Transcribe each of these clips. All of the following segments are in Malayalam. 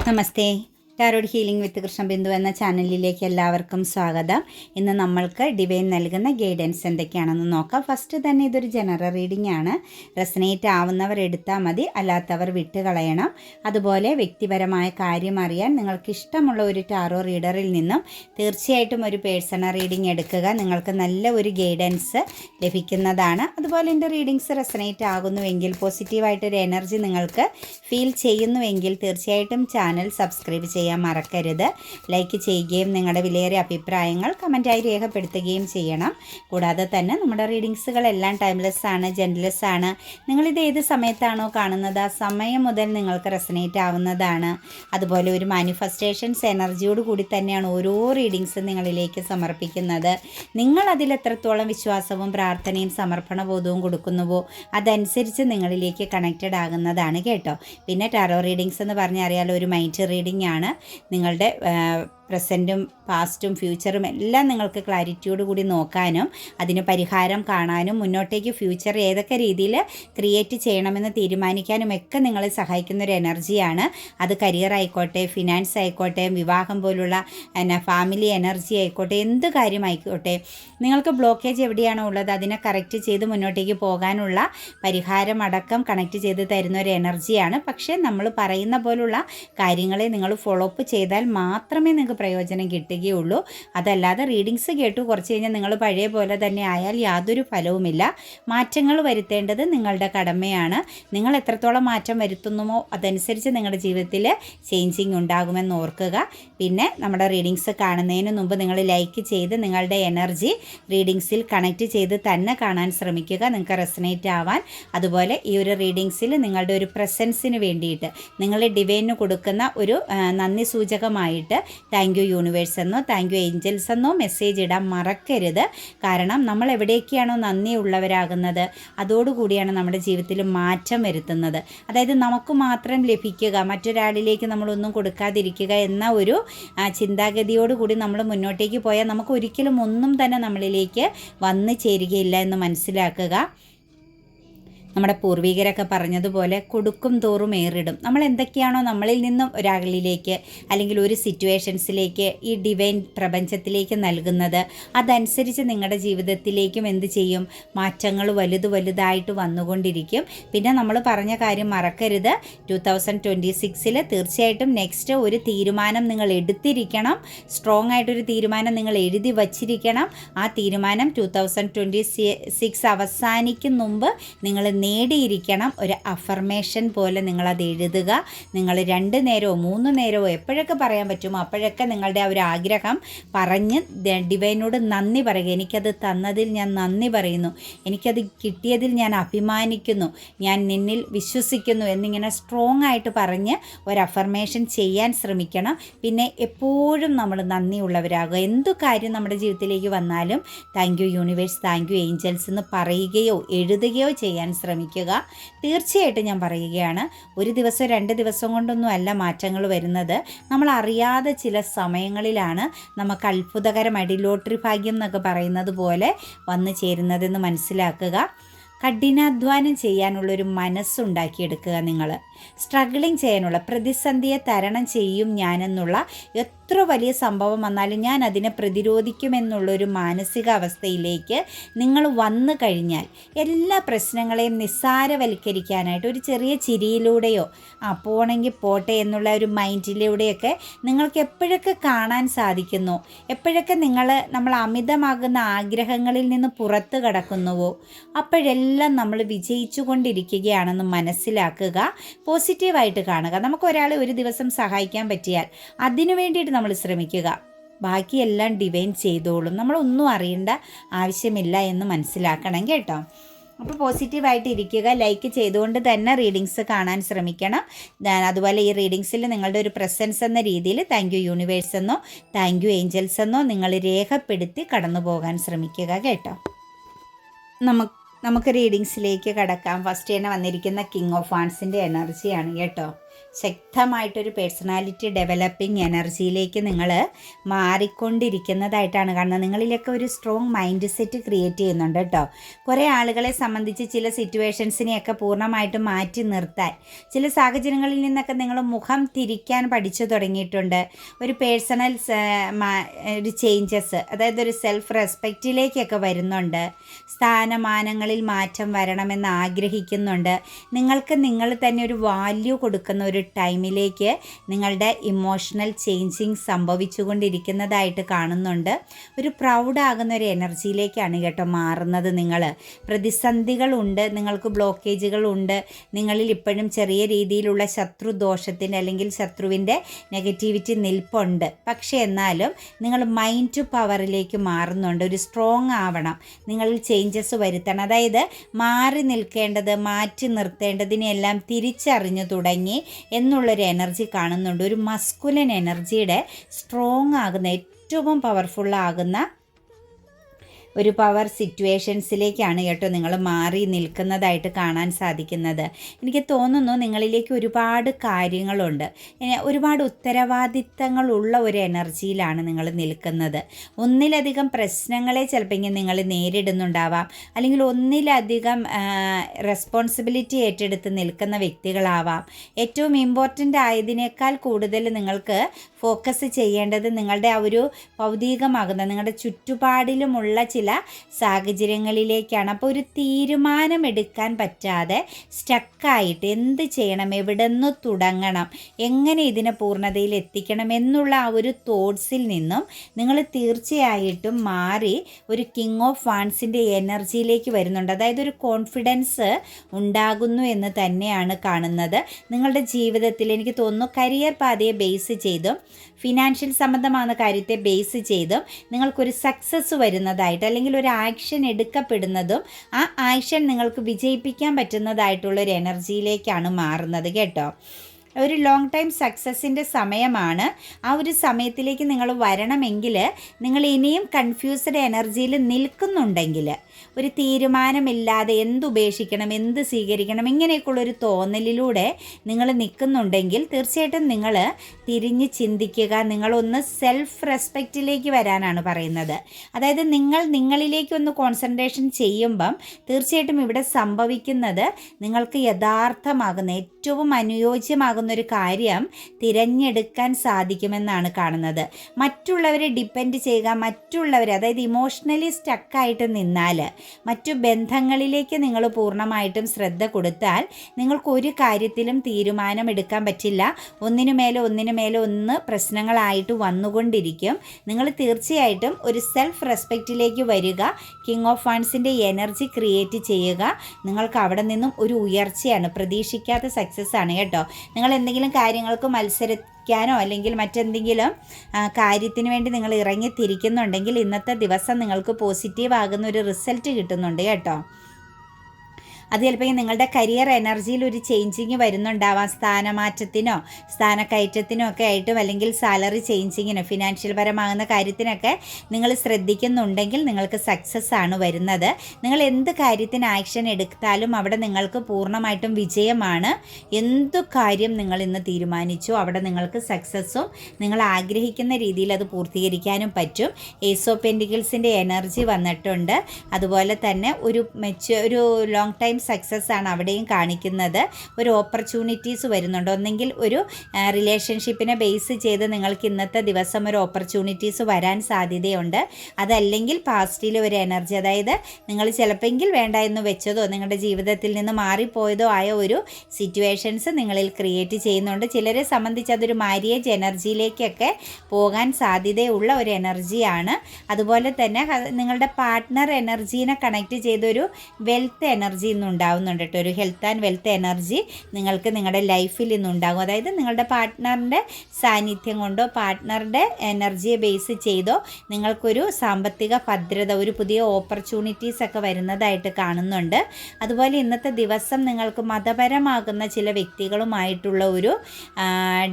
नमस्ते। ടാരോഡ് ഹീലിംഗ് വിത്ത് കൃഷ്ണബിന്ദു എന്ന ചാനലിലേക്ക് എല്ലാവർക്കും സ്വാഗതം. ഇന്ന് നമ്മൾക്ക് ഡിവൈൻ നൽകുന്ന ഗൈഡൻസ് എന്തൊക്കെയാണെന്ന് നോക്കാം. ഫസ്റ്റ് തന്നെ ഇതൊരു ജനറൽ റീഡിംഗ് ആണ്. റെസനേറ്റ് ആവുന്നവർ എടുത്താൽ മതി അല്ലാത്തവർ വിട്ടുകളയണം. അതുപോലെ വ്യക്തിപരമായ കാര്യം അറിയാൻ നിങ്ങൾക്ക് ഇഷ്ടമുള്ള ഒരു ടാറോ റീഡറിൽ നിന്നും തീർച്ചയായിട്ടും ഒരു പേഴ്സണൽ റീഡിംഗ് എടുക്കുക. നിങ്ങൾക്ക് നല്ല ഒരു ഗൈഡൻസ് ലഭിക്കുന്നതാണ്. അതുപോലെ എന്റെ റീഡിങ്സ് റെസനേറ്റ് ആകുന്നുവെങ്കിൽ പോസിറ്റീവായിട്ടൊരു എനർജി നിങ്ങൾക്ക് ഫീൽ ചെയ്യുന്നുവെങ്കിൽ തീർച്ചയായിട്ടും ചാനൽ സബ്സ്ക്രൈബ് ചെയ്യാൻ മറക്കരുത്. ലൈക്ക് ചെയ്യുകയും നിങ്ങളുടെ വിലയേറിയ അഭിപ്രായങ്ങൾ കമന്റായി രേഖപ്പെടുത്തുകയും ചെയ്യണം. കൂടാതെ തന്നെ നമ്മുടെ റീഡിങ്സുകളെല്ലാം ടൈംലെസ് ആണ് ജെൻലെസ് ആണ്. നിങ്ങളിത് ഏത് സമയത്താണോ കാണുന്നത് ആ സമയം മുതൽ നിങ്ങൾക്ക് റെസനേറ്റ് ആവുന്നതാണ്. അതുപോലെ ഒരു മാനിഫെസ്റ്റേഷൻസ് എനർജിയോട് കൂടി തന്നെയാണ് ഓരോ റീഡിങ്സും നിങ്ങളിലേക്ക് സമർപ്പിക്കുന്നത്. നിങ്ങൾ അതിൽ എത്രത്തോളം വിശ്വാസവും പ്രാർത്ഥനയും സമർപ്പണ ബോധവും കൊടുക്കുന്നുവോ അതനുസരിച്ച് നിങ്ങളിലേക്ക് കണക്റ്റഡ് ആകുന്നതാണ് കേട്ടോ. പിന്നെ ടാറോ റീഡിങ്സ് എന്ന് പറഞ്ഞാൽ അറിയാലോ ഒരു മൈൻഡ് റീഡിംഗ് ആണ്. നിങ്ങളുടെ പ്രസന്റും പാസ്റ്റും ഫ്യൂച്ചറും എല്ലാം നിങ്ങൾക്ക് ക്ലാരിറ്റിയോട് കൂടി നോക്കാനും അതിന് പരിഹാരം കാണാനും മുന്നോട്ടേക്ക് ഫ്യൂച്ചർ ഏതൊക്കെ രീതിയിൽ ക്രിയേറ്റ് ചെയ്യണമെന്ന് തീരുമാനിക്കാനും ഒക്കെ നിങ്ങളെ സഹായിക്കുന്ന ഒരു എനർജിയാണ്. അത് കരിയർ ആയിക്കോട്ടെ ഫിനാൻസ് ആയിക്കോട്ടെ വിവാഹം പോലുള്ള എന്നാ ഫാമിലി എനർജി ആയിക്കോട്ടെ എന്ത് കാര്യമായിക്കോട്ടെ നിങ്ങൾക്ക് ബ്ലോക്കേജ് എവിടെയാണോ ഉള്ളത് അതിനെ കറക്റ്റ് ചെയ്ത് മുന്നോട്ടേക്ക് പോകാനുള്ള പരിഹാരം അടക്കം കണക്ട് ചെയ്ത് തരുന്ന ഒരു എനർജിയാണ്. പക്ഷേ നമ്മൾ പറയുന്ന പോലുള്ള കാര്യങ്ങളെ നിങ്ങൾ ഫോളോ അപ്പ് ചെയ്താൽ മാത്രമേ നിങ്ങൾക്ക് പ്രയോജനം കിട്ടുകയുള്ളൂ. അതല്ലാതെ റീഡിങ്സ് കേട്ടു കുറച്ച് കഴിഞ്ഞാൽ നിങ്ങൾ പഴയ പോലെ തന്നെ ആയാൽ യാതൊരു ഫലവുമില്ല. മാറ്റങ്ങൾ വരുത്തേണ്ടത് നിങ്ങളുടെ കടമയാണ്. നിങ്ങൾ എത്രത്തോളം മാറ്റം വരുത്തുന്നുമോ അതനുസരിച്ച് നിങ്ങളുടെ ജീവിതത്തിൽ ചേഞ്ചിങ് ഉണ്ടാകുമെന്ന് ഓർക്കുക. പിന്നെ നമ്മുടെ റീഡിങ്സ് കാണുന്നതിന് മുമ്പ് നിങ്ങൾ ലൈക്ക് ചെയ്ത് നിങ്ങളുടെ എനർജി റീഡിങ്സിൽ കണക്ട് ചെയ്ത് തന്നെ കാണാൻ ശ്രമിക്കുക. നിങ്ങൾക്ക് റെസനേറ്റ് ആവാൻ. അതുപോലെ ഈ ഒരു റീഡിങ്സിൽ നിങ്ങളുടെ ഒരു പ്രസൻസിന് വേണ്ടിയിട്ട് നിങ്ങൾ ഡിവൈന് കൊടുക്കുന്ന ഒരു നന്ദി സൂചകമായിട്ട് താങ്ക് യു യൂണിവേഴ്സ് എന്നോ താങ്ക് യു ഏഞ്ചൽസ് എന്നോ മെസ്സേജ് ഇടാൻ മറക്കരുത്. കാരണം നമ്മൾ എവിടേക്കാണോ നന്ദി ഉള്ളവരാകുന്നത് അതോടുകൂടിയാണ് നമ്മുടെ ജീവിതത്തിൽ മാറ്റം വരുത്തുന്നത്. അതായത് നമുക്ക് മാത്രം ലഭിക്കുക മറ്റൊരാളിലേക്ക് നമ്മളൊന്നും കൊടുക്കാതിരിക്കുക എന്ന ഒരു ചിന്താഗതിയോടുകൂടി നമ്മൾ മുന്നോട്ടേക്ക് പോയാൽ നമുക്ക് ഒരിക്കലും ഒന്നും തന്നെ നമ്മളിലേക്ക് വന്നു ചേരുകയില്ല എന്ന് മനസ്സിലാക്കുക. നമ്മുടെ പൂർവികരൊക്കെ പറഞ്ഞതുപോലെ കൊടുക്കും തോറും ഏറിടും. നമ്മൾ എന്തൊക്കെയാണോ നമ്മളിൽ നിന്നും ഒരാളിലേക്ക് അല്ലെങ്കിൽ ഒരു സിറ്റുവേഷൻസിലേക്ക് ഈ ഡിവൈൻ പ്രപഞ്ചത്തിലേക്ക് നൽകുന്നത് അതനുസരിച്ച് നിങ്ങളുടെ ജീവിതത്തിലേക്കും എന്ത് ചെയ്യും? മാറ്റങ്ങൾ വലുത് വലുതായിട്ട് വന്നുകൊണ്ടിരിക്കും. പിന്നെ നമ്മൾ പറഞ്ഞ കാര്യം മറക്കരുത്. ടു തൗസൻഡ് ട്വന്റി സിക്സിൽ തീർച്ചയായിട്ടും നെക്സ്റ്റ് ഒരു തീരുമാനം നിങ്ങൾ എടുത്തിരിക്കണം. സ്ട്രോങ് ആയിട്ടൊരു തീരുമാനം നിങ്ങൾ എഴുതി വച്ചിരിക്കണം. ആ തീരുമാനം ടു തൗസൻഡ് ട്വന്റി സിക്സ് അവസാനിക്കും മുമ്പ് നിങ്ങൾ നേടിയിരിക്കണം ഒരു അഫർമേഷൻ പോലെ നിങ്ങളത് എഴുതുക. നിങ്ങൾ രണ്ട് നേരമോ മൂന്ന് നേരമോ എപ്പോഴൊക്കെ പറയാൻ പറ്റുമോ അപ്പോഴൊക്കെ നിങ്ങളുടെ ആ ഒരു ആഗ്രഹം പറഞ്ഞ് ഡിവൈനോട് നന്ദി പറയുക. എനിക്കത് തന്നതിൽ ഞാൻ നന്ദി പറയുന്നു. എനിക്കത് കിട്ടിയതിൽ ഞാൻ അഭിമാനിക്കുന്നു. ഞാൻ നിന്നിൽ വിശ്വസിക്കുന്നു എന്നിങ്ങനെ സ്ട്രോങ് ആയിട്ട് പറഞ്ഞ് ഒരു അഫർമേഷൻ ചെയ്യാൻ ശ്രമിക്കണം. പിന്നെ എപ്പോഴും നമ്മൾ നന്ദിയുള്ളവരാകുക. എന്തു കാര്യം നമ്മുടെ ജീവിതത്തിലേക്ക് വന്നാലും thank you universe thank you angels എന്ന് പറയുകയോ എഴുതുകയോ ചെയ്യാൻ ശ്രമിക്കുക തീർച്ചയായിട്ടും ഞാൻ പറയുകയാണ് ഒരു ദിവസം രണ്ട് ദിവസം കൊണ്ടൊന്നും അല്ല മാറ്റങ്ങൾ വരുന്നത്. നമ്മൾ അറിയാതെ ചില സമയങ്ങളിലാണ് നമുക്ക് അത്ഭുതകരമായിട്ട് ലോട്ടറി ഭാഗ്യം എന്നൊക്കെ പറയുന്നത് പോലെ വന്നു ചേരുന്നതെന്ന് മനസ്സിലാക്കുക. കഠിനാധ്വാനം ചെയ്യാനുള്ളൊരു മനസ്സുണ്ടാക്കിയെടുക്കുക നിങ്ങൾ. സ്ട്രഗിളിങ് ചെയ്യാനുള്ള പ്രതിസന്ധിയെ തരണം ചെയ്യും ഞാനെന്നുള്ള എത്ര വലിയ സംഭവം വന്നാലും ഞാൻ അതിനെ പ്രതിരോധിക്കുമെന്നുള്ളൊരു മാനസികാവസ്ഥയിലേക്ക് നിങ്ങൾ വന്നു കഴിഞ്ഞാൽ എല്ലാ പ്രശ്നങ്ങളെയും നിസ്സാരവൽക്കരിക്കാനായിട്ട് ഒരു ചെറിയ ചിരിയിലൂടെയോ ആ പോണെങ്കിൽ പോട്ടെ എന്നുള്ള ഒരു മൈൻഡിലൂടെയൊക്കെ നിങ്ങൾക്ക് എപ്പോഴൊക്കെ കാണാൻ സാധിക്കുന്നു? എപ്പോഴൊക്കെ നിങ്ങൾ നമ്മൾ അമിതമാകുന്ന ആഗ്രഹങ്ങളിൽ നിന്ന് പുറത്ത് കടക്കുന്നുവോ? അപ്പോഴെല്ലാം നമ്മൾ വിജയിച്ചു കൊണ്ടിരിക്കുകയാണെന്ന് മനസ്സിലാക്കുക. പോസിറ്റീവായിട്ട് കാണുക. നമുക്ക് ഒരാളെ ഒരു ദിവസം സഹായിക്കാൻ പറ്റിയാൽ അതിനു വേണ്ടിയിട്ട് നമ്മൾ ശ്രമിക്കുക. ബാക്കിയെല്ലാം ഡിവൈൻ ചെയ്തോളും. നമ്മളൊന്നും അറിയേണ്ട ആവശ്യമില്ല എന്ന് മനസ്സിലാക്കണം കേട്ടോ. അപ്പോൾ പോസിറ്റീവായിട്ട് ഇരിക്കുക ലൈക്ക് ചെയ്തുകൊണ്ട് തന്നെ റീഡിങ്സ് കാണാൻ ശ്രമിക്കണം. അതുപോലെ ഈ റീഡിങ്സിൽ നിങ്ങളുടെ ഒരു പ്രസൻസ് എന്ന രീതിയിൽ താങ്ക് യു യൂണിവേഴ്സ് എന്നോ താങ്ക് യു ഏഞ്ചൽസ് എന്നോ നിങ്ങൾ രേഖപ്പെടുത്തി കടന്നു പോകാൻ ശ്രമിക്കുക കേട്ടോ. നമുക്ക് നമുക്ക് റീഡിങ്സിലേക്ക് കടക്കാം. ഫസ്റ്റ് തന്നെ വന്നിരിക്കുന്ന കിങ് ഓഫ് ആൺസിന്റെ എനർജിയാണ് കേട്ടോ. ശക്തമായിട്ടൊരു പേഴ്സണാലിറ്റി ഡെവലപ്പിംഗ് എനർജിയിലേക്ക് നിങ്ങൾ മാറിക്കൊണ്ടിരിക്കുന്നതായിട്ടാണ് കാരണം നിങ്ങളിലൊക്കെ ഒരു സ്ട്രോങ് മൈൻഡ് സെറ്റ് ക്രിയേറ്റ് ചെയ്യുന്നുണ്ട് കേട്ടോ കുറേ ആളുകളെ സംബന്ധിച്ച് ചില സിറ്റുവേഷൻസിനെയൊക്കെ പൂർണമായിട്ടും മാറ്റി നിർത്താൻ ചില സാഹചര്യങ്ങളിൽ നിന്നൊക്കെ നിങ്ങൾ മുഖം തിരിക്കാൻ പഠിച്ചു തുടങ്ങിയിട്ടുണ്ട്. ഒരു പേഴ്സണൽ ഒരു ചേഞ്ചസ് അതായത് ഒരു സെൽഫ് റെസ്പെക്റ്റിലേക്കൊക്കെ വരുന്നുണ്ട്. സ്ഥാനമാനങ്ങളിൽ മാറ്റം വരണമെന്ന് ആഗ്രഹിക്കുന്നുണ്ട്. നിങ്ങൾക്ക് നിങ്ങൾ തന്നെ ഒരു വാല്യൂ കൊടുക്കുന്ന ഒരു ടൈമിലേക്ക് നിങ്ങളുടെ ഇമോഷണൽ ചേഞ്ചിങ് സംഭവിച്ചുകൊണ്ടിരിക്കുന്നതായിട്ട് കാണുന്നുണ്ട്. ഒരു പ്രൗഡാകുന്ന ഒരു എനർജിയിലേക്കാണ് കേട്ടോ മാറുന്നത് നിങ്ങൾ. പ്രതിസന്ധികളുണ്ട് നിങ്ങൾക്ക് ബ്ലോക്കേജുകളുണ്ട് നിങ്ങളിൽ ഇപ്പോഴും ചെറിയ രീതിയിലുള്ള ശത്രുദോഷത്തിന്റെ അല്ലെങ്കിൽ ശത്രുവിന്റെ നെഗറ്റിവിറ്റി നിൽപ്പുണ്ട്. പക്ഷേ എന്നാലും നിങ്ങൾ മൈൻഡ് ടു പവറിലേക്ക് മാറുന്നുണ്ട്. ഒരു സ്ട്രോങ് ആവണം. നിങ്ങളിൽ ചേഞ്ചസ് വരുത്തണം. അതായത് മാറി നിൽക്കേണ്ടത് മാറ്റി നിർത്തേണ്ടതിനെല്ലാം തിരിച്ചറിഞ്ഞു തുടങ്ങി എന്നുള്ളൊരു എനർജി കാണുന്നുണ്ട്. ഒരു മസ്കുലൻ എനർജിയുടെ സ്ട്രോങ് ആകുന്ന ഏറ്റവും പവർഫുള്ളാകുന്ന ഒരു പവർ സിറ്റുവേഷൻസിലേക്കാണ് കേട്ടോ നിങ്ങൾ മാറി നിൽക്കുന്നതായിട്ട് കാണാൻ സാധിക്കുന്നത്. എനിക്ക് തോന്നുന്നു നിങ്ങളിലേക്ക് ഒരുപാട് കാര്യങ്ങളുണ്ട്. ഒരുപാട് ഉത്തരവാദിത്തങ്ങളുള്ള ഒരു എനർജിയിലാണ് നിങ്ങൾ നിൽക്കുന്നത്. ഒന്നിലധികം പ്രശ്നങ്ങളെ ചിലപ്പോൾ നിങ്ങൾ നേരിടുന്നുണ്ടാവാം. അല്ലെങ്കിൽ ഒന്നിലധികം റെസ്പോൺസിബിലിറ്റി ഏറ്റെടുത്ത് നിൽക്കുന്ന വ്യക്തികളാവാം. ഏറ്റവും ഇമ്പോർട്ടന്റ് ആയതിനേക്കാൾ കൂടുതൽ നിങ്ങൾക്ക് ഫോക്കസ് ചെയ്യേണ്ടത് നിങ്ങളുടെ ആ ഒരു ഭൗതികമാകുന്ന നിങ്ങളുടെ ചുറ്റുപാടിലുമുള്ള ചില സാഹചര്യങ്ങളിലേക്കാണ്. അപ്പോൾ ഒരു തീരുമാനമെടുക്കാൻ പറ്റാതെ സ്റ്റക്കായിട്ട് എന്ത് ചെയ്യണം എവിടെ നിന്ന് തുടങ്ങണം എങ്ങനെ ഇതിനെ പൂർണതയിൽ എത്തിക്കണം എന്നുള്ള ആ ഒരു തോട്ട്സിൽ നിന്നും നിങ്ങൾ തീർച്ചയായിട്ടും മാറി ഒരു കിങ് ഓഫ് ഫാൻസിന്റെ എനർജിയിലേക്ക് വരുന്നുണ്ട്. അതായത് ഒരു കോൺഫിഡൻസ് ഉണ്ടാകുന്നു എന്ന് തന്നെയാണ് കാണുന്നത്. നിങ്ങളുടെ ജീവിതത്തിൽ എനിക്ക് തോന്നുന്നു കരിയർ പാതയെ ബേസ് ചെയ്തും ഫിനാൻഷ്യൽ സംബന്ധമാകുന്ന കാര്യത്തെ ബേസ് ചെയ്തും നിങ്ങൾക്കൊരു സക്സസ് വരുന്നതായിട്ട് അല്ലെങ്കിൽ ഒരു ആക്ഷൻ എടുക്കപ്പെടുന്നതും ആ ആക്ഷൻ നിങ്ങൾക്ക് വിജയിപ്പിക്കാൻ പറ്റുന്നതായിട്ടുള്ള ഒരു എനർജിയിലേക്കാണ് മാറുന്നത് കേട്ടോ. ഒരു ലോങ് ടൈം സക്സസിന്റെ സമയമാണ്. ആ ഒരു സമയത്തിലേക്ക് നിങ്ങൾ വരണമെങ്കിൽ നിങ്ങൾ ഇനിയും കൺഫ്യൂസ്ഡ് എനർജിയിൽ നിൽക്കുന്നുണ്ടെങ്കിൽ ഒരു തീരുമാനമില്ലാതെ എന്തുപേക്ഷിക്കണം എന്ത് സ്വീകരിക്കണം ഇങ്ങനെയൊക്കെയുള്ളൊരു തോന്നലിലൂടെ നിങ്ങൾ നിൽക്കുന്നുണ്ടെങ്കിൽ തീർച്ചയായിട്ടും നിങ്ങൾ തിരിഞ്ഞ് ചിന്തിക്കുക നിങ്ങളൊന്ന് സെൽഫ് റെസ്പെക്റ്റിലേക്ക് വരാനാണ് പറയുന്നത്. അതായത് നിങ്ങൾ നിങ്ങളിലേക്കൊന്ന് കോൺസെൻട്രേഷൻ ചെയ്യുമ്പം തീർച്ചയായിട്ടും ഇവിടെ സംഭവിക്കുന്നത് നിങ്ങൾക്ക് യഥാർത്ഥമാകുന്ന ഏറ്റവും അനുയോജ്യമാകുന്ന ഒരു കാര്യം തിരഞ്ഞെടുക്കാൻ സാധിക്കുമെന്നാണ് കാണുന്നത്. മറ്റുള്ളവരെ ഡിപ്പെൻഡ് ചെയ്യുക മറ്റുള്ളവർ അതായത് ഇമോഷണലി സ്റ്റക്കായിട്ട് നിന്നാൽ മറ്റു ബന്ധങ്ങളിലേക്ക് നിങ്ങൾ പൂർണമായിട്ടും ശ്രദ്ധ കൊടുത്താൽ നിങ്ങൾക്ക് ഒരു കാര്യത്തിലും തീരുമാനമെടുക്കാൻ പറ്റില്ല. ഒന്നിനു മേലെ ഒന്നിനു മേലെ ഒന്ന് പ്രശ്നങ്ങളായിട്ട് വന്നുകൊണ്ടിരിക്കും. നിങ്ങൾ തീർച്ചയായിട്ടും ഒരു സെൽഫ് റെസ്പെക്റ്റിലേക്ക് വരിക. കിങ് ഓഫ് ഫണ്ട്സിന്റെ എനർജി ക്രിയേറ്റ് ചെയ്യുക. നിങ്ങൾക്ക് അവിടെ നിന്നും ഒരു ഉയർച്ചയാണ്. പ്രതീക്ഷിക്കാത്ത സക്സസ് ആണ് കേട്ടോ. നിങ്ങൾ എന്തെങ്കിലും കാര്യങ്ങൾക്ക് മത്സര പഠിക്കാനോ അല്ലെങ്കിൽ മറ്റെന്തെങ്കിലും കാര്യത്തിന് വേണ്ടി നിങ്ങൾ ഇറങ്ങി തിരിക്കുന്നുണ്ടെങ്കിൽ ഇന്നത്തെ ദിവസം നിങ്ങൾക്ക് പോസിറ്റീവ് ആകുന്ന ഒരു റിസൾട്ട് കിട്ടുന്നുണ്ട് കേട്ടോ. അത് ചിലപ്പോൾ നിങ്ങളുടെ കരിയർ എനർജിയിൽ ഒരു ചേഞ്ചിങ് വരുന്നുണ്ടാവാം. സ്ഥാനമാറ്റത്തിനോ സ്ഥാനക്കയറ്റത്തിനോ ഒക്കെ ആയിട്ടും അല്ലെങ്കിൽ സാലറി ചേഞ്ചിങ്ങിനോ ഫിനാൻഷ്യൽ പരമാകുന്ന കാര്യത്തിനൊക്കെ നിങ്ങൾ ശ്രദ്ധിക്കുന്നുണ്ടെങ്കിൽ നിങ്ങൾക്ക് സക്സസ് ആണ് വരുന്നത്. നിങ്ങൾ എന്ത് കാര്യത്തിന് ആക്ഷൻ എടുത്താലും അവിടെ നിങ്ങൾക്ക് പൂർണമായിട്ടും വിജയമാണ്. എന്തു കാര്യം നിങ്ങൾ ഇന്ന് തീരുമാനിച്ചു അവിടെ നിങ്ങൾക്ക് സക്സസ്സും നിങ്ങൾ ആഗ്രഹിക്കുന്ന രീതിയിൽ അത് പൂർത്തീകരിക്കാനും പറ്റും. ഏസോ പെൻഡിക്കിൾസിന്റെ എനർജി വന്നിട്ടുണ്ട്. അതുപോലെ തന്നെ ഒരു മെച്ച ഒരു ലോങ് ടൈം സക്സസ് ആണ് അവിടെയും കാണിക്കുന്നത്. ഒരു ഓപ്പർച്യൂണിറ്റീസ് വരുന്നുണ്ട്. ഒന്നെങ്കിൽ ഒരു റിലേഷൻഷിപ്പിനെ ബേസ് ചെയ്ത് നിങ്ങൾക്ക് ഇന്നത്തെ ദിവസം ഒരു ഓപ്പർച്യൂണിറ്റീസ് വരാൻ സാധ്യതയുണ്ട്. അതല്ലെങ്കിൽ പാസ്റ്റിൽ ഒരു എനർജി അതായത് നിങ്ങൾ ചിലപ്പോൾ വേണ്ട എന്ന് വെച്ചതോ നിങ്ങളുടെ ജീവിതത്തിൽ നിന്ന് മാറിപ്പോയതോ ആയ ഒരു സിറ്റുവേഷൻസ് നിങ്ങളിൽ ക്രിയേറ്റ് ചെയ്യുന്നുണ്ട്. ചിലരെ സംബന്ധിച്ച് അതൊരു മാരിയേജ് എനർജിയിലേക്കൊക്കെ പോകാൻ സാധ്യതയുള്ള ഒരു എനർജിയാണ് അതുപോലെ തന്നെ നിങ്ങളുടെ പാർട്ട്ണർ എനർജീനെ കണക്ട് ചെയ്തൊരു വെൽത്ത് എനർജി ഉണ്ടാവുന്നുണ്ട് കേട്ടോ. ഒരു ഹെൽത്ത് ആൻഡ് വെൽത്ത് എനർജി നിങ്ങൾക്ക് നിങ്ങളുടെ ലൈഫിൽ ഇന്നുണ്ടാകും അതായത് നിങ്ങളുടെ പാർട്ട്ണറിന്റെ സാന്നിധ്യം കൊണ്ടോ പാർട്ട്ണറുടെ എനർജിയെ ബേസ് ചെയ്തോ നിങ്ങൾക്കൊരു സാമ്പത്തിക ഭദ്രത ഒരു പുതിയ ഓപ്പർച്യൂണിറ്റീസ് ഒക്കെ വരുന്നതായിട്ട് കാണുന്നുണ്ട്. അതുപോലെ ഇന്നത്തെ ദിവസം നിങ്ങൾക്ക് മതപരമാകുന്ന ചില വ്യക്തികളുമായിട്ടുള്ള ഒരു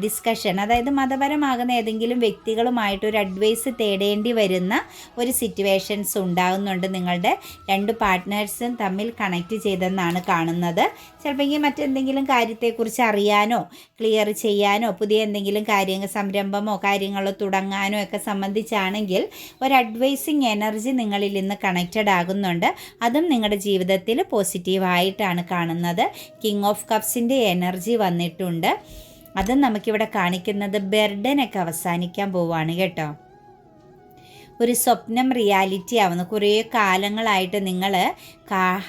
ഡിസ്കഷൻ അതായത് മതപരമാകുന്ന ഏതെങ്കിലും വ്യക്തികളുമായിട്ട് ഒരു അഡ്വൈസ് തേടേണ്ടി വരുന്ന ഒരു സിറ്റുവേഷൻസ് ഉണ്ടാകുന്നുണ്ട് നിങ്ങളുടെ രണ്ട് പാർട്ട്നേഴ്സും തമ്മിൽ കണക്ട് ചെയ്ത ഇതെന്നാണ് കാണുന്നത്. ചിലപ്പോൾ മറ്റെന്തെങ്കിലും കാര്യത്തെക്കുറിച്ച് അറിയാനോ ക്ലിയർ ചെയ്യാനോ പുതിയ എന്തെങ്കിലും കാര്യങ്ങൾ സംരംഭമോ കാര്യങ്ങളോ തുടങ്ങാനോ ഒക്കെ സംബന്ധിച്ചാണെങ്കിൽ ഒരു അഡ്വൈസിങ് എനർജി നിങ്ങളിൽ നിന്ന് കണക്റ്റഡ് ആകുന്നുണ്ട്. അതും നിങ്ങളുടെ ജീവിതത്തിൽ പോസിറ്റീവായിട്ടാണ് കാണുന്നത്. കിങ് ഓഫ് കപ്സിന്റെ എനർജി വന്നിട്ടുണ്ട്. അതും നമുക്കിവിടെ കാണിക്കുന്നത് ബെർഡനൊക്കെ അവസാനിക്കാൻ പോവുകയാണ് കേട്ടോ. ഒരു സ്വപ്നം റിയാലിറ്റി ആവുന്നു. കുറേ കാലങ്ങളായിട്ട് നിങ്ങൾ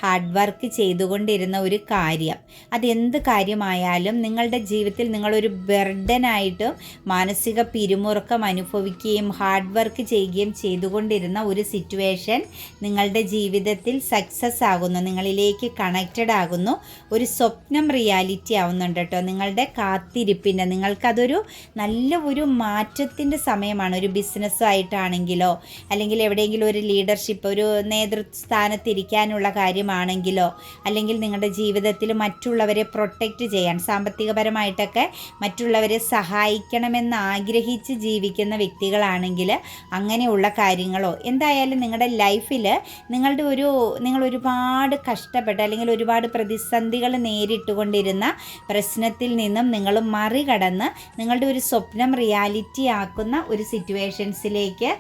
ഹാർഡ് വർക്ക് ചെയ്തുകൊണ്ടിരുന്ന ഒരു കാര്യം. അതെന്ത് കാര്യമായാലും നിങ്ങളുടെ ജീവിതത്തിൽ നിങ്ങളൊരു ബെർഡനായിട്ടും മാനസിക പിരിമുറുക്കം അനുഭവിക്കുകയും ഹാർഡ് വർക്ക് ചെയ്യുകയും ചെയ്തുകൊണ്ടിരുന്ന ഒരു സിറ്റുവേഷൻ നിങ്ങളുടെ ജീവിതത്തിൽ സക്സസ് ആകുന്നു. നിങ്ങളിലേക്ക് കണക്റ്റഡ് ആകുന്നു. ഒരു സ്വപ്നം റിയാലിറ്റി ആവുന്നുണ്ട് കേട്ടോ. നിങ്ങളുടെ കാത്തിരിപ്പിന്റെ നിങ്ങൾക്കതൊരു നല്ല ഒരു മാറ്റത്തിന്റെ സമയമാണ്. ഒരു ബിസിനസ്സായിട്ടാണെങ്കിലോ അല്ലെങ്കിൽ എവിടെയെങ്കിലും ഒരു ലീഡർഷിപ്പ് ഒരു നേതൃസ്ഥാനത്തിരിക്കാനുള്ള കാര്യമാണെങ്കിലോ അല്ലെങ്കിൽ നിങ്ങളുടെ ജീവിതത്തിൽ മറ്റുള്ളവരെ പ്രൊട്ടക്റ്റ് ചെയ്യാൻ സാമ്പത്തികപരമായിട്ടൊക്കെ മറ്റുള്ളവരെ സഹായിക്കണമെന്ന് ആഗ്രഹിച്ച് ജീവിക്കുന്ന വ്യക്തികളാണെങ്കിൽ അങ്ങനെയുള്ള കാര്യങ്ങളോ എന്തായാലും നിങ്ങളുടെ ലൈഫിൽ നിങ്ങളുടെ ഒരു നിങ്ങൾ ഒരുപാട് കഷ്ടപ്പെട്ട് അല്ലെങ്കിൽ ഒരുപാട് പ്രതിസന്ധികൾ നേരിട്ടുകൊണ്ടിരുന്ന പ്രശ്നത്തിൽ നിന്നും നിങ്ങൾ മറികടന്ന് നിങ്ങളുടെ ഒരു സ്വപ്നം റിയാലിറ്റി ആക്കുന്ന ഒരു സിറ്റുവേഷൻസിലേക്ക്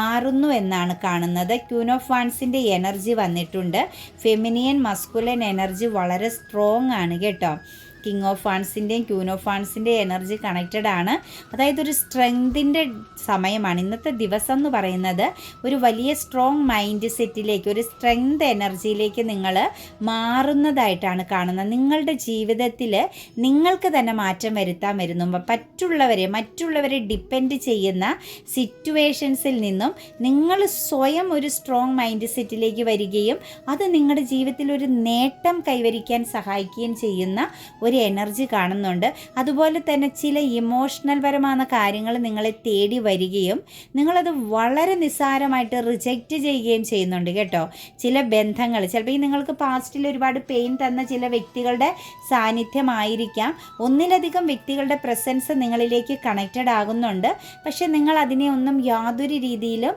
മാറുന്നു എന്നാണ് കാണുന്നത്. ക്യൂൻ ഓഫ് എനർജി വന്നിട്ടുണ്ട്. ഫെമിനിയൻ മസ്കുലൻ എനർജി വളരെ സ്ട്രോങ് ആണ് കേട്ടോ. കിങ് ഓഫ് ഫാൻസിന്റെയും ക്യൂൻ ഓഫ് ഫാൻസിന്റെയും എനർജി കണക്റ്റഡ് ആണ്. അതായത് ഒരു സ്ട്രെങ്തിന്റെ സമയമാണ്. ഇന്നത്തെ ദിവസം എന്ന് പറയുന്നത് ഒരു വലിയ സ്ട്രോങ് മൈൻഡ് സെറ്റിലേക്ക് ഒരു സ്ട്രെങ്ത് എനർജിയിലേക്ക് നിങ്ങൾ മാറുന്നതായിട്ടാണ് കാണുന്നത്. നിങ്ങളുടെ ജീവിതത്തിൽ നിങ്ങൾക്ക് തന്നെ മാറ്റം വരുത്താൻ വരുന്നു. മറ്റുള്ളവരെ മറ്റുള്ളവരെ ഡിപ്പെൻഡ് ചെയ്യുന്ന സിറ്റുവേഷൻസിൽ നിന്നും നിങ്ങൾ സ്വയം ഒരു സ്ട്രോങ് മൈൻഡ് സെറ്റിലേക്ക് വരികയും അത് നിങ്ങളുടെ ജീവിതത്തിൽ ഒരു നേട്ടം കൈവരിക്കാൻ സഹായിക്കുകയും ചെയ്യുന്ന ഒരു എനർജി കാണുന്നുണ്ട്. അതുപോലെ തന്നെ ചില ഇമോഷണൽ പരമായ കാര്യങ്ങൾ നിങ്ങളെ തേടി വരികയും നിങ്ങളത് വളരെ നിസ്സാരമായിട്ട് റിജക്റ്റ് ചെയ്യുകയും ചെയ്യുന്നുണ്ട് കേട്ടോ. ചില ബന്ധങ്ങൾ ചിലപ്പോൾ ഈ നിങ്ങൾക്ക് പാസ്റ്റിൽ ഒരുപാട് പെയിൻ തന്ന ചില വ്യക്തികളുടെ സാന്നിധ്യമായിരിക്കാം. ഒന്നിലധികം വ്യക്തികളുടെ പ്രസൻസ് നിങ്ങളിലേക്ക് കണക്റ്റഡ് ആകുന്നുണ്ട്. പക്ഷെ നിങ്ങൾ അതിനെ ഒന്നും യാതൊരു രീതിയിലും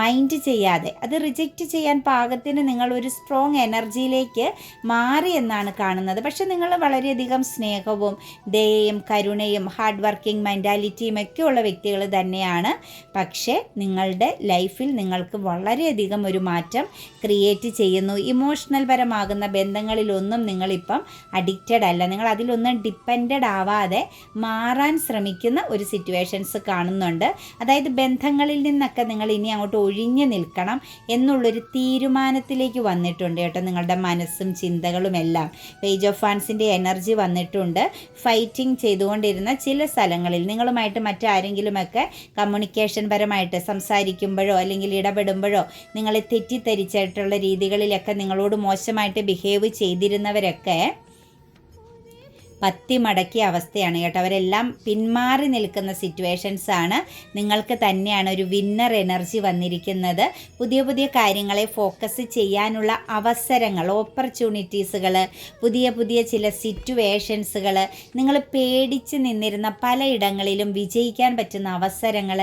മൈൻഡ് ചെയ്യാതെ അത് റിജക്റ്റ് ചെയ്യാൻ പാകത്തിന് നിങ്ങൾ ഒരു സ്ട്രോങ് എനർജിയിലേക്ക് മാറി എന്നാണ് കാണുന്നത്. പക്ഷെ നിങ്ങൾ വളരെയധികം വളരെയധികം സ്നേഹവും ദയയും കരുണയും ഹാർഡ് വർക്കിംഗ് മെന്റാലിറ്റിയും ഒക്കെ ഉള്ള വ്യക്തികൾ തന്നെയാണ്. പക്ഷേ നിങ്ങളുടെ ലൈഫിൽ നിങ്ങൾക്ക് വളരെയധികം ഒരു മാറ്റം ക്രിയേറ്റ് ചെയ്യുന്നു. ഇമോഷണൽ പരമാകുന്ന ബന്ധങ്ങളിലൊന്നും നിങ്ങളിപ്പം അഡിക്റ്റഡ് അല്ല. നിങ്ങൾ അതിലൊന്നും ഡിപ്പെൻഡ് ആവാതെ മാറാൻ ശ്രമിക്കുന്ന ഒരു സിറ്റുവേഷൻസ് കാണുന്നുണ്ട്. അതായത് ബന്ധങ്ങളിൽ നിന്നൊക്കെ നിങ്ങൾ ഇനി അങ്ങോട്ട് ഒഴിഞ്ഞു നിൽക്കണം എന്നുള്ളൊരു തീരുമാനത്തിലേക്ക് വന്നിട്ടുണ്ട് കേട്ടോ നിങ്ങളുടെ മനസ്സും ചിന്തകളും എല്ലാം. പേജ് ഓഫ് ഫാൻസിന്റെ എനർജി എനർജി വന്നിട്ടുണ്ട്. ഫൈറ്റിംഗ് ചെയ്തുകൊണ്ടിരുന്ന ചില സ്ഥലങ്ങളിൽ നിങ്ങളുമായിട്ട് മറ്റാരെങ്കിലുമൊക്കെ കമ്മ്യൂണിക്കേഷൻ പരമായിട്ട് സംസാരിക്കുമ്പോഴോ അല്ലെങ്കിൽ ഇടപെടുമ്പോഴോ നിങ്ങളെ തെറ്റിദ്ധരിച്ചിട്ടുള്ള രീതികളിലൊക്കെ നിങ്ങളോട് മോശമായിട്ട് ബിഹേവ് ചെയ്തിരുന്നവരൊക്കെ പത്തി മടക്കിയ അവസ്ഥയാണ് കേട്ടോ. അവരെല്ലാം പിന്മാറി നിൽക്കുന്ന സിറ്റുവേഷൻസ് ആണ്. നിങ്ങൾക്ക് തന്നെയാണ് ഒരു വിന്നർ എനർജി വന്നിരിക്കുന്നത്. പുതിയ പുതിയ കാര്യങ്ങളെ ഫോക്കസ് ചെയ്യാനുള്ള അവസരങ്ങൾ ഓപ്പർച്യൂണിറ്റീസുകൾ പുതിയ പുതിയ ചില സിറ്റുവേഷൻസുകൾ നിങ്ങൾ പേടിച്ച് നിന്നിരുന്ന പലയിടങ്ങളിലും വിജയിക്കാൻ പറ്റുന്ന അവസരങ്ങൾ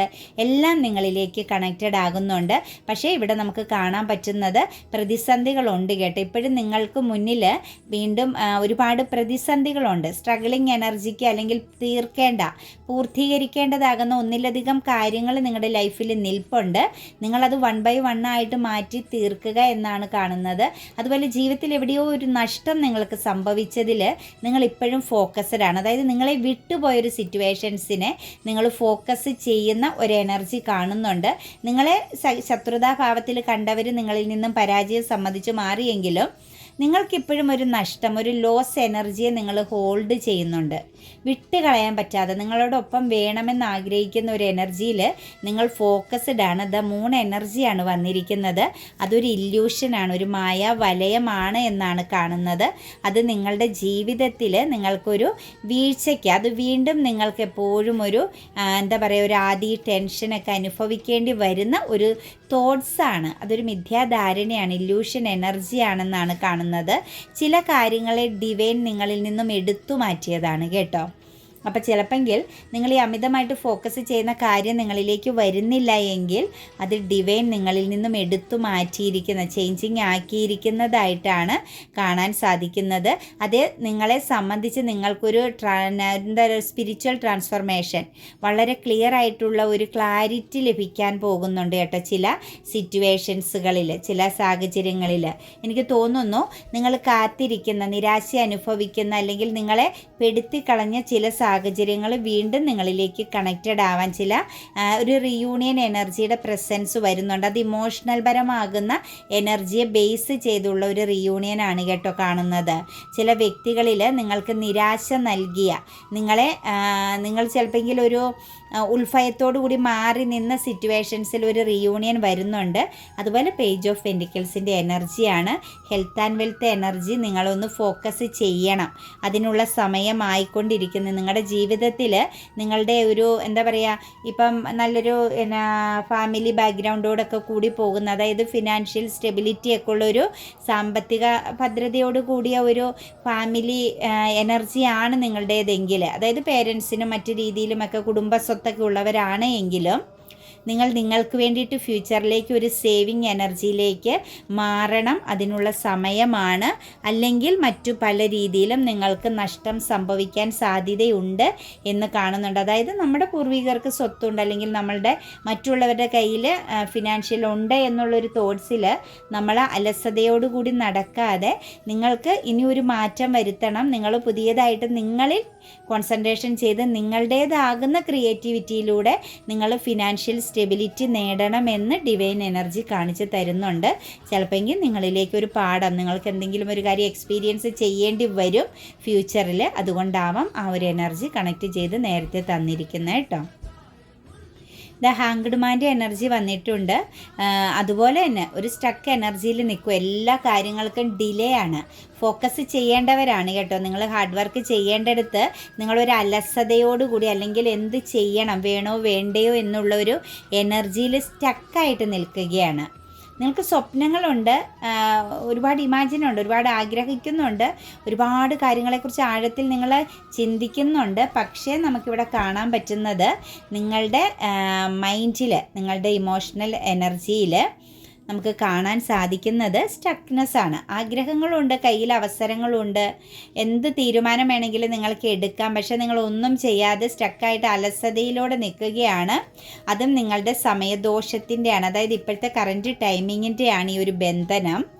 എല്ലാം നിങ്ങളിലേക്ക് കണക്റ്റഡ് ആകുന്നുണ്ട്. പക്ഷേ ഇവിടെ നമുക്ക് കാണാൻ പറ്റുന്നത് പ്രതിസന്ധികളുണ്ട് കേട്ടോ. ഇപ്പോഴും നിങ്ങൾക്ക് മുന്നിൽ വീണ്ടും ഒരുപാട് പ്രതിസന്ധികളുണ്ട്. ഉണ്ട്. സ്ട്രഗിളിങ് എനർജിക്ക് അല്ലെങ്കിൽ തീർക്കേണ്ട പൂർത്തീകരിക്കേണ്ടതാകുന്ന ഒന്നിലധികം കാര്യങ്ങൾ നിങ്ങളുടെ ലൈഫിൽ നിൽപ്പുണ്ട്. നിങ്ങളത് വൺ ബൈ വൺ ആയിട്ട് മാറ്റി തീർക്കുക എന്നാണ് കാണുന്നത്. അതുപോലെ ജീവിതത്തിൽ എവിടെയോ ഒരു നഷ്ടം നിങ്ങൾക്ക് സംഭവിച്ചതിൽ നിങ്ങൾ ഇപ്പോഴും ഫോക്കസ്ഡ് ആണ്. അതായത് നിങ്ങളെ വിട്ടുപോയൊരു സിറ്റുവേഷൻസിനെ നിങ്ങൾ ഫോക്കസ് ചെയ്യുന്ന ഒരു എനർജി കാണുന്നുണ്ട്. നിങ്ങളെ ശത്രുതാഭാവത്തിൽ കണ്ടവർ നിങ്ങളിൽ നിന്നും പരാജയം സമ്മതിച്ച് മാറിയെങ്കിലും നിങ്ങൾക്കിപ്പോഴും ഒരു നഷ്ടം ഒരു ലോസ് എനർജിയെ നിങ്ങൾ ഹോൾഡ് ചെയ്യുന്നുണ്ട്. വിട്ട് കളയാൻ പറ്റാതെ നിങ്ങളോടൊപ്പം വേണമെന്ന് ആഗ്രഹിക്കുന്ന ഒരു എനർജിയിൽ നിങ്ങൾ ഫോക്കസ്ഡ് ആണ്. ദ മൂൺ എനർജിയാണ് വന്നിരിക്കുന്നത്. അതൊരു ഇല്യൂഷനാണ് ഒരു മായ വലയമാണ് എന്നാണ് കാണുന്നത്. അത് നിങ്ങളുടെ ജീവിതത്തിൽ നിങ്ങൾക്കൊരു വീഴ്ചയ്ക്ക് അത് വീണ്ടും നിങ്ങൾക്ക് എപ്പോഴും ഒരു എന്താ പറയുക ഒരു ആദി ടെൻഷനൊക്കെ അനുഭവിക്കേണ്ടി വരുന്ന ഒരു തോട്ട്സാണ് അതൊരു മിഥ്യാധാരണയാണ് ഇല്യൂഷൻ എനർജിയാണെന്നാണ് കാണുന്നത്. ചില കാര്യങ്ങളെ ഡിവൈൻ നിങ്ങളിൽ നിന്നും എടുത്തു മാറ്റിയതാണ് കേട്ടോ. അപ്പോൾ ചിലപ്പെങ്കിൽ നിങ്ങൾ ഈ അമിതമായിട്ട് ഫോക്കസ് ചെയ്യുന്ന കാര്യം നിങ്ങളിലേക്ക് വരുന്നില്ല എങ്കിൽ അത് ഡിവൈൻ നിങ്ങളിൽ നിന്നും എടുത്തു മാറ്റിയിരിക്കുന്ന ചേഞ്ചിങ് ആക്കിയിരിക്കുന്നതായിട്ടാണ് കാണാൻ സാധിക്കുന്നത്. അത് നിങ്ങളെ സംബന്ധിച്ച് നിങ്ങൾക്കൊരു എന്താ സ്പിരിച്വൽ ട്രാൻസ്ഫർമേഷൻ വളരെ ക്ലിയർ ആയിട്ടുള്ള ഒരു ക്ലാരിറ്റി ലഭിക്കാൻ പോകുന്നുണ്ട് കേട്ടോ ചില സിറ്റുവേഷൻസുകളിൽ ചില സാഹചര്യങ്ങളിൽ എനിക്ക് തോന്നുന്നു നിങ്ങൾ കാത്തിരിക്കുന്ന നിരാശ അനുഭവിക്കുന്ന അല്ലെങ്കിൽ നിങ്ങളെ പെടുത്തിക്കളഞ്ഞ ചില സാഹചര്യങ്ങൾ വീണ്ടും നിങ്ങളിലേക്ക് കണക്റ്റഡ് ആവാൻ ചില ഒരു റിയൂണിയൻ എനർജിയുടെ പ്രസൻസ് വരുന്നുണ്ട്. അത് ഇമോഷണൽ പരമാകുന്ന എനർജിയെ ബേസ് ചെയ്തുള്ള ഒരു റിയൂണിയൻ ആണ് കേട്ടോ കാണുന്നത്. ചില വ്യക്തികളിൽ നിങ്ങൾക്ക് നിരാശ നൽകിയ നിങ്ങളെ നിങ്ങൾ ചിലപ്പോൾ ഒരു ഉൾഭയത്തോടു കൂടി മാറി നിന്ന സിറ്റുവേഷൻസിൽ ഒരു റിയൂണിയൻ വരുന്നുണ്ട്. അതുപോലെ പേജ് ഓഫ് പെന്റിക്കിൾസിന്റെ എനർജിയാണ് ഹെൽത്ത് ആൻഡ് വെൽത്ത് എനർജി നിങ്ങളൊന്ന് ഫോക്കസ് ചെയ്യണം. അതിനുള്ള സമയമായിക്കൊണ്ടിരിക്കുന്നത് നിങ്ങളുടെ ജീവിതത്തിൽ നിങ്ങളുടെ ഒരു എന്താ പറയുക ഇപ്പം നല്ലൊരു എന്നാ ഫാമിലി ബാക്ക്ഗ്രൗണ്ടോടൊക്കെ കൂടി പോകുന്ന അതായത് ഫിനാൻഷ്യൽ സ്റ്റെബിലിറ്റി ഒക്കെ ഉള്ളൊരു സാമ്പത്തിക ഭദ്രതയോട് കൂടിയ ഒരു ഫാമിലി എനർജിയാണ് നിങ്ങളുടേതെങ്കിൽ. അതായത് പേരൻസിനും മറ്റു രീതിയിലുമൊക്കെ കുടുംബ സ്വത്തൊക്കെ ഉള്ളവരാണ് എങ്കിലും നിങ്ങൾ നിങ്ങൾക്ക് വേണ്ടിയിട്ട് ഫ്യൂച്ചറിലേക്ക് ഒരു സേവിങ് എനർജിയിലേക്ക് മാറണം. അതിനുള്ള സമയമാണ്. അല്ലെങ്കിൽ മറ്റു പല രീതിയിലും നിങ്ങൾക്ക് നഷ്ടം സംഭവിക്കാൻ സാധ്യതയുണ്ട് എന്ന് കാണുന്നുണ്ട്. അതായത് നമ്മുടെ പൂർവികർക്ക് സ്വത്തുണ്ട് അല്ലെങ്കിൽ നമ്മളുടെ മറ്റുള്ളവരുടെ കയ്യിൽ ഫിനാൻഷ്യൽ ഉണ്ട് എന്നുള്ളൊരു തോട്ട്സിൽ നമ്മൾ അലസതയോടുകൂടി നടക്കാതെ നിങ്ങൾക്ക് ഇനി ഒരു മാറ്റം വരുത്തണം. നിങ്ങൾ പുതിയതായിട്ട് നിങ്ങളിൽ കോൺസെൻട്രേഷൻ ചെയ്ത് നിങ്ങളുടേതാകുന്ന ക്രിയേറ്റിവിറ്റിയിലൂടെ നിങ്ങൾ ഫിനാൻഷ്യൽ സ്റ്റെബിലിറ്റി നേടണമെന്ന് ഡിവൈൻ എനർജി കാണിച്ച് തരുന്നുണ്ട്. ചിലപ്പോൾ നിങ്ങളിലേക്ക് ഒരു പാഠം നിങ്ങൾക്ക് എന്തെങ്കിലും ഒരു കാര്യം എക്സ്പീരിയൻസ് ചെയ്യേണ്ടി വരും ഫ്യൂച്ചറിൽ അതുകൊണ്ടാവാം ആ ഒരു എനർജി കണക്ട് ചെയ്ത് നേരത്തെ തന്നിരിക്കുന്നത് കേട്ടോ. ദ ഹാങ്ക്ഡ് മാന്റെ എനർജി വന്നിട്ടുണ്ട്. അതുപോലെ തന്നെ ഒരു സ്റ്റക്ക് എനർജിയിൽ നിൽക്കും. എല്ലാ കാര്യങ്ങൾക്കും ഡിലേ ആണ്. ഫോക്കസ് ചെയ്യേണ്ടവരാണ് കേട്ടോ. നിങ്ങൾ ഹാർഡ് വർക്ക് ചെയ്യേണ്ടടുത്ത് നിങ്ങളൊരു അലസതയോടുകൂടി അല്ലെങ്കിൽ എന്ത് ചെയ്യണം വേണോ വേണ്ടയോ എന്നുള്ള ഒരു എനർജിയിൽ സ്റ്റക്കായിട്ട് നിൽക്കുകയാണ്. നിങ്ങൾക്ക് സ്വപ്നങ്ങളുണ്ട് ഒരുപാട് ഇമാജിനുണ്ട് ഒരുപാട് ആഗ്രഹിക്കുന്നുണ്ട് ഒരുപാട് കാര്യങ്ങളെക്കുറിച്ച് ആഴത്തിൽ നിങ്ങൾ ചിന്തിക്കുന്നുണ്ട്. പക്ഷേ നമുക്കിവിടെ കാണാൻ പറ്റുന്നത് നിങ്ങളുടെ മൈൻഡിൽ നിങ്ങളുടെ ഇമോഷണൽ എനർജിയിൽ നമുക്ക് കാണാൻ സാധിക്കുന്നത് സ്റ്റക്നെസ് ആണ്. ആഗ്രഹങ്ങളുണ്ട് കയ്യിൽ അവസരങ്ങളുണ്ട്. എന്ത് തീരുമാനം വേണമെങ്കിലും നിങ്ങൾക്ക് എടുക്കാം. പക്ഷെ നിങ്ങൾ ഒന്നും ചെയ്യാതെ സ്റ്റക്കായിട്ട് അലസതയിലൂടെ നിൽക്കുകയാണ്. അതും നിങ്ങളുടെ സമയദോഷത്തിന്റെയാണ്. അതായത് ഇപ്പോഴത്തെ കറന്റ് ടൈമിങ്ങിന്റെയാണ് ഈ ഒരു ബന്ധനം.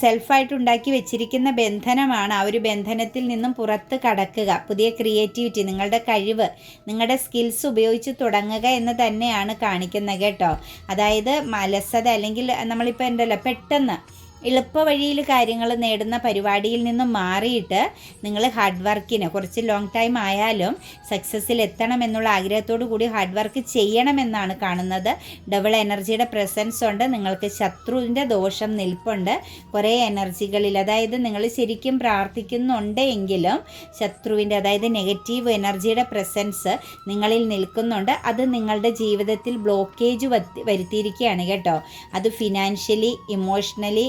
സെൽഫായിട്ട് ഉണ്ടാക്കി വെച്ചിരിക്കുന്ന ബന്ധനമാണ് ആ ഒരു ബന്ധനത്തിൽ നിന്നും പുറത്ത് കടക്കുക. പുതിയ ക്രിയേറ്റിവിറ്റി നിങ്ങളുടെ കഴിവ് നിങ്ങളുടെ സ്കിൽസ് ഉപയോഗിച്ച് തുടങ്ങുക എന്ന് തന്നെയാണ് കാണിക്കുന്നത് കേട്ടോ. അതായത് മലസത അല്ലെങ്കിൽ നമ്മളിപ്പോൾ എന്തല്ല പെട്ടെന്ന് എളുപ്പ വഴിയിൽ കാര്യങ്ങൾ നേടുന്ന പരിപാടിയിൽ നിന്നും മാറിയിട്ട് നിങ്ങൾ ഹാർഡ് വർക്കിന് കുറച്ച് ലോങ് ടൈം ആയാലും സക്സസ്സിൽ എത്തണം എന്നുള്ള ആഗ്രഹത്തോടു കൂടി ഹാർഡ് വർക്ക് ചെയ്യണമെന്നാണ് കാണുന്നത്. ഡബിൾ എനർജിയുടെ പ്രസൻസ് ഉണ്ട്. നിങ്ങൾക്ക് ശത്രുവിന്റെ ദോഷം നിൽപ്പുണ്ട്. കുറേ എനർജികളിൽ അതായത് നിങ്ങൾ ശരിക്കും പ്രാർത്ഥിക്കുന്നുണ്ട് എങ്കിലും ശത്രുവിന്റെ അതായത് നെഗറ്റീവ് എനർജിയുടെ പ്രസൻസ് നിങ്ങളിൽ നിൽക്കുന്നുണ്ട്. അത് നിങ്ങളുടെ ജീവിതത്തിൽ ബ്ലോക്കേജ് വരുത്തിയിരിക്കുകയാണ് കേട്ടോ. അത് ഫിനാൻഷ്യലി ഇമോഷണലി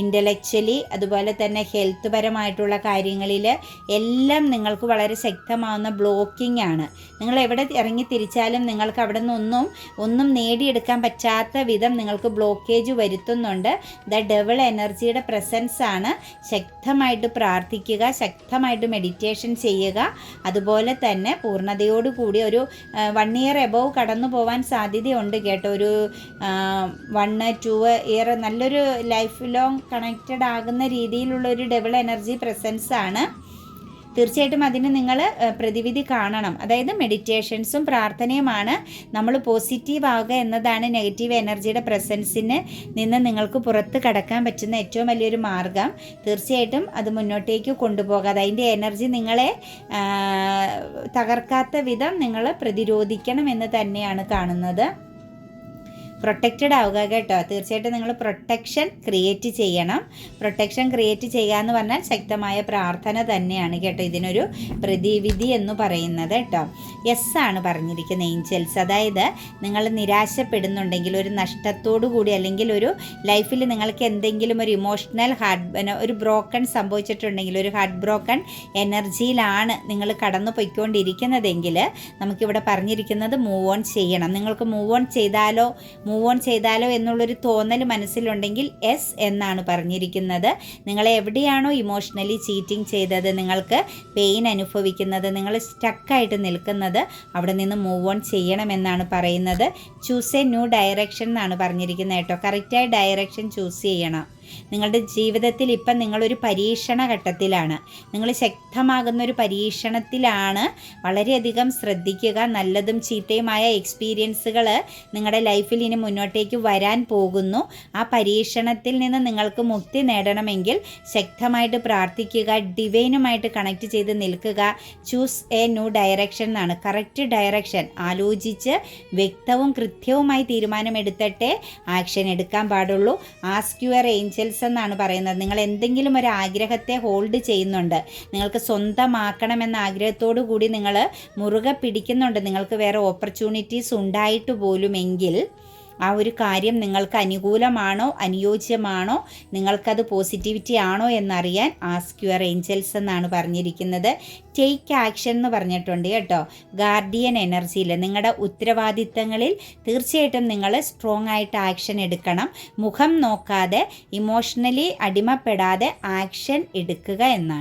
ഇന്റലക്ച്വലി അതുപോലെ തന്നെ ഹെൽത്ത് പരമായിട്ടുള്ള കാര്യങ്ങളിൽ എല്ലാം നിങ്ങൾക്ക് വളരെ ശക്തമാവുന്ന ബ്ലോക്കിംഗ് ആണ്. നിങ്ങൾ എവിടെ ഇറങ്ങി തിരിച്ചാലും നിങ്ങൾക്ക് അവിടെ നിന്നൊന്നും ഒന്നും നേടിയെടുക്കാൻ പറ്റാത്ത വിധം നിങ്ങൾക്ക് ബ്ലോക്കേജ് വരുത്തുന്നുണ്ട്. ദ ഡബിൾ എനർജിയുടെ പ്രസൻസ് ആണ്. ശക്തമായിട്ട് പ്രാർത്ഥിക്കുക ശക്തമായിട്ട് മെഡിറ്റേഷൻ ചെയ്യുക. അതുപോലെ തന്നെ പൂർണതയോടുകൂടി ഒരു വൺ ഇയർ എബവ് കടന്നു പോകാൻ സാധ്യതയുണ്ട് കേട്ടോ. ഒരു വൺ ടു ഇയർ നല്ലൊരു ലൈഫ് ലോങ് കണക്റ്റഡ് ആകുന്ന രീതിയിലുള്ള ഒരു ഡബിൾ എനർജി പ്രസൻസ് ആണ്. തീർച്ചയായിട്ടും അതിന് നിങ്ങൾ പ്രതിവിധി കാണണം. അതായത് മെഡിറ്റേഷൻസും പ്രാർത്ഥനയുമാണ്. നമ്മൾ പോസിറ്റീവ് ആവുക എന്നതാണ് നെഗറ്റീവ് എനർജിയുടെ പ്രസൻസിന് നിന്ന് നിങ്ങൾക്ക് പുറത്ത് കടക്കാൻ പറ്റുന്ന ഏറ്റവും വലിയൊരു മാർഗം. തീർച്ചയായിട്ടും അത് മുന്നോട്ടേക്ക് കൊണ്ടുപോകുക അതിന്റെ എനർജി നിങ്ങളെ തകർക്കാത്ത വിധം നിങ്ങൾ പ്രതിരോധിക്കണം എന്ന് തന്നെയാണ് കാണുന്നത്. പ്രൊട്ടക്റ്റഡ് ആവുക കേട്ടോ. തീർച്ചയായിട്ടും നിങ്ങൾ പ്രൊട്ടക്ഷൻ ക്രിയേറ്റ് ചെയ്യണം. പ്രൊട്ടക്ഷൻ ക്രിയേറ്റ് ചെയ്യുക എന്ന് പറഞ്ഞാൽ ശക്തമായ പ്രാർത്ഥന തന്നെയാണ് കേട്ടോ ഇതിനൊരു പ്രതിവിധി എന്ന് പറയുന്നത് കേട്ടോ. എസ് ആണ് പറഞ്ഞിരിക്കുന്ന ഏഞ്ചൽസ് അതായത് നിങ്ങൾ നിരാശപ്പെടുന്നുണ്ടെങ്കിൽ ഒരു നഷ്ടത്തോടു കൂടി അല്ലെങ്കിൽ ഒരു ലൈഫിൽ നിങ്ങൾക്ക് എന്തെങ്കിലും ഒരു ഇമോഷണൽ ഹാർട്ട് ഒരു ബ്രോക്കൺ സംഭവിച്ചിട്ടുണ്ടെങ്കിൽ ഒരു ഹാർട്ട് ബ്രോക്കൺ എനർജിയിലാണ് നിങ്ങൾ കടന്നു പോയിക്കൊണ്ടിരിക്കുന്നതെങ്കിൽ നമുക്കിവിടെ പറഞ്ഞിരിക്കുന്നത് മൂവ് ഓൺ ചെയ്യണം. നിങ്ങൾക്ക് മൂവ് ഓൺ ചെയ്താലോ? ഓൺ ചെയ്താലോ എന്നുള്ളൊരു തോന്നൽ മനസ്സിലുണ്ടെങ്കിൽ എസ് എന്നാണ് പറഞ്ഞിരിക്കുന്നത്. നിങ്ങൾ എവിടെയാണോ ഇമോഷണലി ചീറ്റിംഗ് ചെയ്തത് നിങ്ങൾക്ക് പെയിൻ അനുഭവിക്കുന്നത് നിങ്ങൾ സ്റ്റക്കായിട്ട് നിൽക്കുന്നത് അവിടെ നിന്ന് മൂവ് ഓൺ ചെയ്യണമെന്നാണ് പറയുന്നത്. ചൂസ് എ ന്യൂ ഡയറക്ഷൻ എന്നാണ് പറഞ്ഞിരിക്കുന്നത് കേട്ടോ. കറക്റ്റായ ഡയറക്ഷൻ ചൂസ് ചെയ്യണം. നിങ്ങളുടെ ജീവിതത്തിൽ ഇപ്പം നിങ്ങളൊരു പരീക്ഷണ ഘട്ടത്തിലാണ് നിങ്ങൾ ശക്തമാകുന്ന ഒരു പരീക്ഷണത്തിലാണ് വളരെയധികം ശ്രദ്ധിക്കുക. നല്ലതും ചീത്തയുമായ എക്സ്പീരിയൻസുകൾ നിങ്ങളുടെ ലൈഫിൽ ഇനി മുന്നോട്ടേക്ക് വരാൻ പോകുന്നു. ആ പരീക്ഷണത്തിൽ നിന്ന് നിങ്ങൾക്ക് മുക്തി നേടണമെങ്കിൽ ശക്തമായിട്ട് പ്രാർത്ഥിക്കുക ഡിവൈനുമായിട്ട് കണക്ട് ചെയ്ത് നിൽക്കുക. ചൂസ് എ ന്യൂ ഡയറക്ഷൻ എന്നാണ്. കറക്റ്റ് ഡയറക്ഷൻ ആലോചിച്ച് വ്യക്തവും കൃത്യവുമായി തീരുമാനമെടുത്തിട്ടേ ആക്ഷൻ എടുക്കാൻ പാടുള്ളൂ. ആസ്ക് യുവർ ഏഞ്ചൽ ഏഞ്ചൽസ് എന്നാണ് പറയുന്നത്. നിങ്ങൾ എന്തെങ്കിലും ഒരു ആഗ്രഹത്തെ ഹോൾഡ് ചെയ്യുന്നുണ്ട്. നിങ്ങൾക്ക് സ്വന്തമാക്കണമെന്ന ആഗ്രഹത്തോടു കൂടി നിങ്ങൾ മുറുകെ പിടിക്കുന്നുണ്ട്. നിങ്ങൾക്ക് വേറെ ഓപ്പർച്യൂണിറ്റീസ് ഉണ്ടായിട്ട് പോലുമെങ്കിൽ ആ ഒരു കാര്യം നിങ്ങൾക്ക് അനുകൂലമാണോ അനുയോജ്യമാണോ നിങ്ങൾക്കത് പോസിറ്റിവിറ്റി ആണോ എന്നറിയാൻ ആസ്ക് യുവർ ഏഞ്ചൽസ് എന്നാണ് പറഞ്ഞിരിക്കുന്നത്. ടേക്ക് ആക്ഷൻ എന്ന് പറഞ്ഞിട്ടുണ്ട് കേട്ടോ. ഗാർഡിയൻ എനർജിയിൽ നിങ്ങളുടെ ഉത്തരവാദിത്തങ്ങളിൽ തീർച്ചയായിട്ടും നിങ്ങൾ സ്ട്രോങ് ആയിട്ട് ആക്ഷൻ എടുക്കണം. മുഖം നോക്കാതെ ഇമോഷണലി അടിമപ്പെടാതെ ആക്ഷൻ എടുക്കുക എന്നാണ്.